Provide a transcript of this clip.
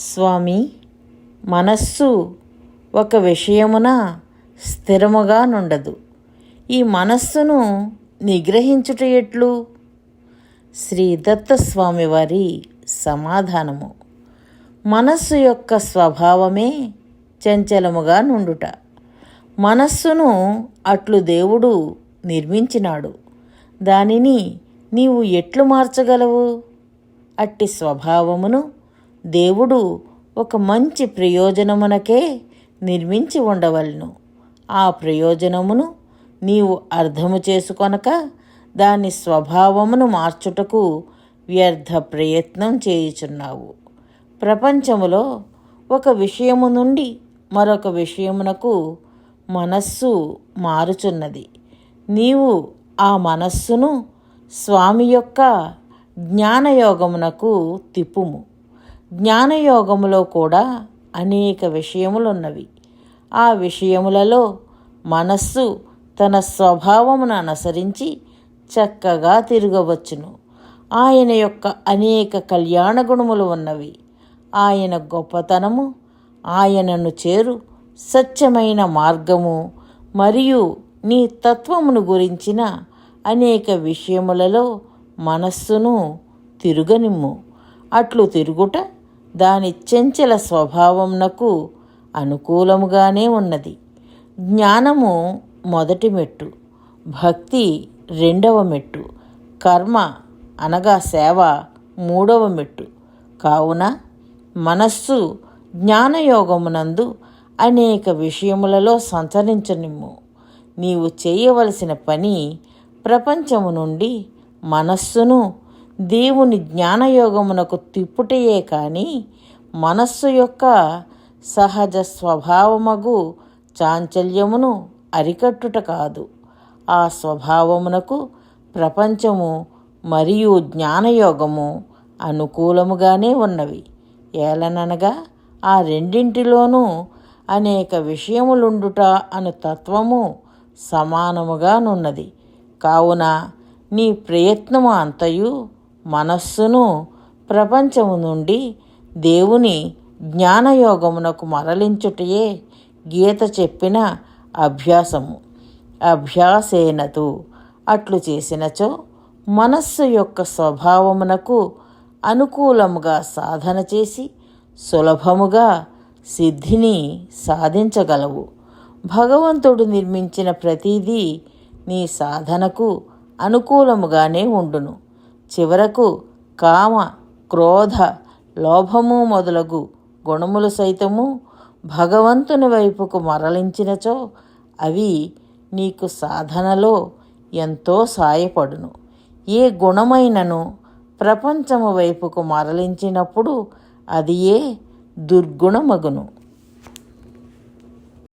స్వామి మనస్సు ఒక విషయమున స్థిరముగా నుండదు. ఈ మనస్సును నిగ్రహించుట ఎట్లు? శ్రీ దత్తస్వామి వారి సమాధానము. మనస్సు యొక్క స్వభావమే చంచలముగా నుండుట. మనస్సును అట్లు దేవుడు నిర్మించినాడు. దానిని నీవు ఎట్లు మార్చగలవు? అట్టి స్వభావమును దేవుడు ఒక మంచి ప్రయోజనమునకే నిర్మించి ఉండవలను. ఆ ప్రయోజనమును నీవు అర్థము చేసుకొనక దాని స్వభావమును మార్చుటకు వ్యర్థ ప్రయత్నం చేయుచున్నావు. ప్రపంచములో ఒక విషయము నుండి మరొక విషయమునకు మనస్సు మారుచున్నది. నీవు ఆ మనస్సును స్వామి యొక్క జ్ఞానయోగమునకు తిప్పుము. జ్ఞానయోగములో కూడా అనేక విషయములున్నవి. ఆ విషయములలో మనస్సు తన స్వభావమును అనుసరించి చక్కగా తిరగవచ్చును. ఆయన యొక్క అనేక కళ్యాణ గుణములు ఉన్నవి. ఆయన గొప్పతనము ఆయనను చేరు సత్యమైన మార్గము మరియు నీ తత్వమును గురించిన అనేక విషయములలో మనస్సును తిరుగనిమ్ము. అట్లు తిరుగుట దాని చెంచల స్వభావంనకు అనుకూలముగానే ఉన్నది. జ్ఞానము మొదటి మెట్టు భక్తి రెండవ మెట్టు కర్మ అనగా సేవ మూడవ మెట్టు. కావున మనస్సు జ్ఞానయోగమునందు అనేక విషయములలో సంచరించనిమ్ము. నీవు చేయవలసిన పని ప్రపంచము నుండి మనస్సును దేవుని జ్ఞానయోగమునకు తిప్పుటయే కానీ మనస్సు యొక్క సహజ స్వభావమగు చాంచల్యమును అరికట్టుట కాదు. ఆ స్వభావమునకు ప్రపంచము మరియు జ్ఞానయోగము అనుకూలముగానే ఉన్నవి. ఏలననగా ఆ రెండింటిలోనూ అనేక విషయములుండుట అను తత్వము సమానముగానున్నది. కావున నీ ప్రయత్నము అంతయు మనస్సును ప్రపంచము నుండి దేవుని జ్ఞానయోగమునకు మరలించుటయే గీత చెప్పిన అభ్యాసము. అభ్యాసేనతు. అట్లు చేసినచో మనస్సు యొక్క స్వభావమునకు అనుకూలముగా సాధన చేసి సులభముగా సిద్ధిని సాధించగలవు. భగవంతుడు నిర్మించిన ప్రతిదీ నీ సాధనకు అనుకూలముగానే ఉండును. చివరకు కామ క్రోధ లోభము మొదలగు గుణములు సైతము భగవంతుని వైపుకు మరలించినచో అవి నీకు సాధనలో ఎంతో సాయపడును. ఏ గుణమైనను ప్రపంచము వైపుకు మరలించినప్పుడు అది ఏ దుర్గుణమగును.